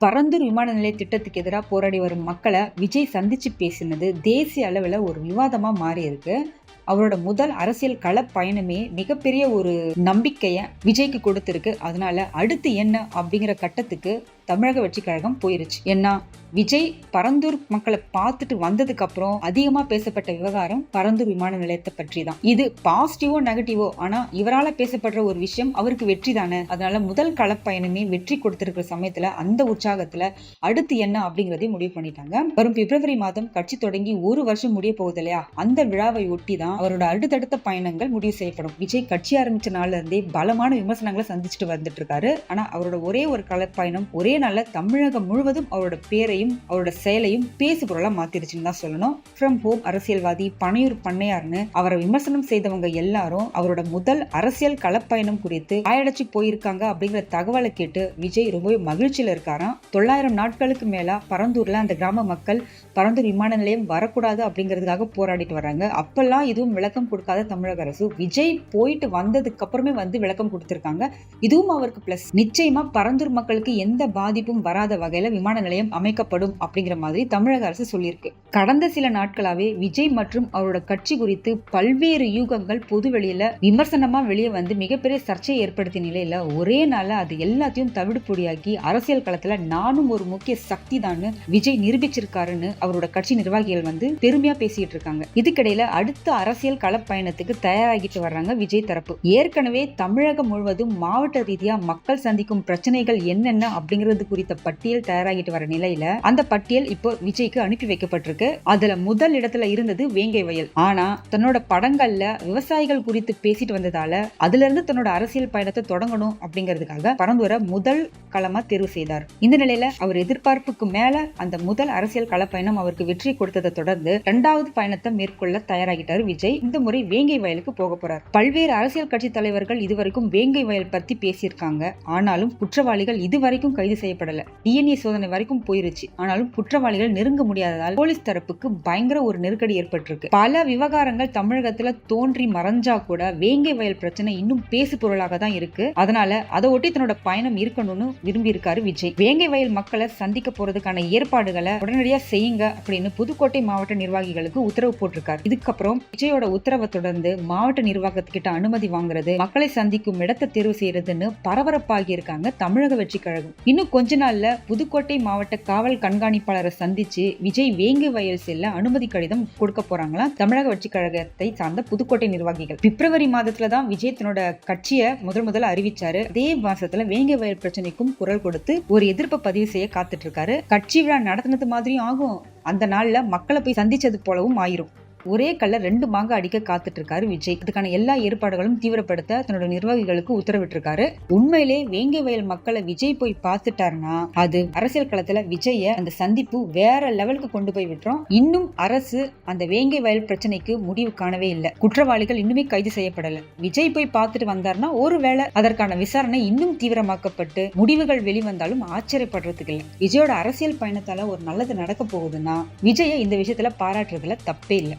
பரந்தூர் விமான நிலைய திட்டத்துக்கு எதிராக போராடி வரும் மக்களை விஜய் சந்திச்சு பேசினது தேசிய அளவில் ஒரு விவாதமாக மாறி இருக்கு அவரோட முதல் அரசியல் கள பயணமே மிகப்பெரிய ஒரு நம்பிக்கையை விஜய்க்கு கொடுத்துருக்கு. அதனால அடுத்து என்ன அப்படிங்கிற கட்டத்துக்கு தமிழக வெற்றி கழகம் போயிருச்சு. என்ன? விஜய் பரந்தூர் மக்களை பார்த்துட்டு வந்ததுக்கு அப்புறம் அதிகமா பேசப்பட்ட விவகாரம் பரந்தூர் விமான நிலையத்தை பற்றி தான் இது பாசிட்டிவோ நெகட்டிவோ ஆனா இவரால பேசப்படுற ஒரு விஷயம் அவருக்கு வெற்றி தானே? அதனால முதல் களப்பயணமே வெற்றி கொடுத்திருக்கிற சமயத்துல அந்த உற்சாகத்துல அடுத்து என்ன அப்படிங்கறதையும் முடிவு பண்ணிட்டாங்க. வரும் பிப்ரவரி மாதம் கட்சி தொடங்கி ஒரு வருஷம் முடிய போகுது இல்லையா? அந்த விழாவை ஒட்டி தான் அவரோட அடுத்தடுத்த பயணங்கள் முடிவு செய்யப்படும். விஜய் கட்சி ஆரம்பிச்ச நாள்ல இருந்தே பலமான விமர்சனங்களை சந்திச்சுட்டு வந்துட்டு இருக்காரு. ஆனா அவரோட ஒரே ஒரு களப்பயணம் ஒரே நாள்ல தமிழகம் முழுவதும் அவரோட பேரை பேரையும் அவரோட செயலையும் பேசு பொருளா மாத்திருச்சுன்னு தான் சொல்லணும். ஃப்ரம் ஹோம் அரசியல்வாதி பனையூர் பண்ணையார்னு அவரை விமர்சனம் செய்தவங்க எல்லாரும் அவரோட முதல் அரசியல் களப்பயணம் குறித்து ஆயடைச்சு போயிருக்காங்க அப்படிங்கிற தகவலை கேட்டு விஜய் ரொம்பவே மகிழ்ச்சியில இருக்காராம். தொள்ளாயிரம் நாட்களுக்கு மேலா பரந்தூர்ல அந்த கிராம மக்கள் பரந்தூர் விமான நிலையம் வரக்கூடாது அப்படிங்கிறதுக்காக போராடிட்டு வராங்க அப்பெல்லாம் இதுவும் விளக்கம் கொடுக்காத தமிழக அரசு விஜய் போயிட்டு வந்ததுக்கு அப்புறமே வந்து விளக்கம் கொடுத்திருக்காங்க. இதுவும் அவருக்கு பிளஸ் நிச்சயமா பரந்தூர் மக்களுக்கு எந்த பாதிப்பும் வராத வகையில விமான நிலையம் வழங்கப்படும் அப்படிங்கிற மாதிரி தமிழக அரசு சொல்லியிருக்கு. கடந்த சில நாட்களாவே விஜய் மற்றும் அவரோட கட்சி குறித்து பல்வேறு யூகங்கள் பொது வெளியில விமர்சனமா வெளியே வந்து மிகப்பெரிய சர்ச்சையை ஏற்படுத்திய நிலையில ஒரே நாள அது எல்லாத்தையும் தவிடு பொடியாக்கி அரசியல் களத்துல நானும் ஒரு முக்கிய சக்தி தான் விஜய் நிரூபிச்சிருக்காருன்னு அவரோட கட்சி நிர்வாகிகள் வந்து பெருமையா பேசிட்டு இருக்காங்க. இதுக்கிடையில அடுத்த அரசியல் களப்பயணத்துக்கு தயாராகிட்டு வர்றாங்க விஜய் தரப்பு. ஏற்கனவே தமிழகம் முழுவதும் மாவட்ட ரீதியா மக்கள் சந்திக்கும் பிரச்சனைகள் என்னென்ன அப்படிங்கிறது குறித்த பட்டியல் தயாராகிட்டு வர நிலையில அந்த பட்டியல் இப்போ விஜய்க்கு அனுப்பி வைக்கப்பட்டிருக்கு. அதுல முதல் இடத்துல இருந்தது வேங்கை வயல். ஆனா தன்னோட படங்கள்ல விவசாயிகள் குறித்து பேசிட்டு வந்ததால அதுல இருந்து தன்னோட அரசியல் பயணத்தை தொடங்கணும் அப்படிங்கிறதுக்காக பரந்தூரை முதல் களமா தேர்வு செய்தார். இந்த நிலையில அவர் எதிர்பார்ப்புக்கு மேல அந்த முதல் அரசியல் களப்பயணம் அவருக்கு வெற்றி கொடுத்ததை தொடர்ந்து இரண்டாவது பயணத்தை மேற்கொள்ள தயாராகிட்டார் விஜய். இந்த முறை வேங்கை வயலுக்கு போக போறார். பல்வேறு அரசியல் கட்சி தலைவர்கள் இதுவரைக்கும் வேங்கை வயல் பத்தி பேசியிருக்காங்க. ஆனாலும் குற்றவாளிகள் இதுவரைக்கும் கைது செய்யப்படல. டிஎன்ஏ சோதனை வரைக்கும் போயிருச்சு. ஆனாலும் குற்றவாளிகள் நெருங்க முடியாததால் போலீஸ் தரப்புக்கு பயங்கர ஒரு நெருக்கடி ஏற்பட்டிருக்கு. பல விவகாரங்கள் தமிழகத்துல தோன்றி மறைஞ்சா கூட வேங்கை வயல் பிரச்சனை இன்னும் பேசு பொருளாக தான் இருக்கு. அதனால அதை ஒட்டி தன்னோட பயணம் இருக்கணும்னு விரும்பி இருக்காரு விஜய். வேங்கை வயல் மக்களை சந்திக்க போறதுக்கான ஏற்பாடுகளை உடனடியா செய்யுங்க அப்படின்னு புதுக்கோட்டை மாவட்ட நிர்வாகிகளுக்கு உத்தரவு போட்டிருக்காரு. இதுக்கப்புறம் விஜயோட உத்தரவை தொடர்ந்து மாவட்ட நிர்வாகத்துக்கிட்ட அனுமதி வாங்குறது மக்களை சந்திக்கும் இடத்தை தேர்வு செய்யறதுன்னு பரபரப்பாகி இருக்காங்க தமிழக வெற்றி கழகம். இன்னும் கொஞ்ச நாள்ல புதுக்கோட்டை மாவட்ட காவல் கண்காணிப்பாளரை சந்திச்சு விஜய் வேங்கை வயல் செல்ல அனுமதி கடிதம் கொடுக்க போறாங்களா? தமிழக வெற்றி கழகத்தை சார்ந்த புதுக்கோட்டை நிர்வாகிகள். பிப்ரவரி மாதத்துல தான் விஜய் தன்னோட கட்சியை முதல் முதல்ல அறிவிச்சாரு. அதே மாசத்துல வேங்கை வயல் பிரச்சனைக்கும் குரல் கொடுத்து ஒரு எதிர்ப்பை பதிவு செய்ய காத்துட்டு இருக்காரு. கட்சி விழா நடத்தினது மாதிரியும் ஆகும். அந்த நாள்ல மக்களை போய் சந்திச்சது போலவும் ஆயிரும். ஒரே கல்ல ரெண்டு மாங்க அடிக்க காத்துட்டு இருக்காரு விஜய். இதுக்கான எல்லா ஏற்பாடுகளும் தீவிரப்படுத்த தன்னோட நிர்வாகிகளுக்கு உத்தரவிட்டிருக்காரு உண்மையிலே வேங்கை வயல் மக்களை விஜய் போய் பார்த்துட்டாருன்னா அது அரசியல் களத்துல விஜய அந்த சந்திப்பு வேற லெவலுக்கு கொண்டு போய் விட்டுரும். இன்னும் அரசு அந்த வேங்கை வயல் பிரச்சனைக்கு முடிவு காணவே இல்லை. குற்றவாளிகள் இன்னுமே கைது செய்யப்படல. விஜய் போய் பார்த்துட்டு வந்தாருன்னா ஒருவேளை அதற்கான விசாரணை இன்னும் தீவிரமாக்கப்பட்டு முடிவுகள் வெளிவந்தாலும் ஆச்சரியப்படுறதுக்கு இல்லை. விஜயோட அரசியல் பயணத்தால ஒரு நல்லது நடக்க போகுதுன்னா விஜய இந்த விஷயத்துல பாராட்டுறதுல தப்பே இல்லை.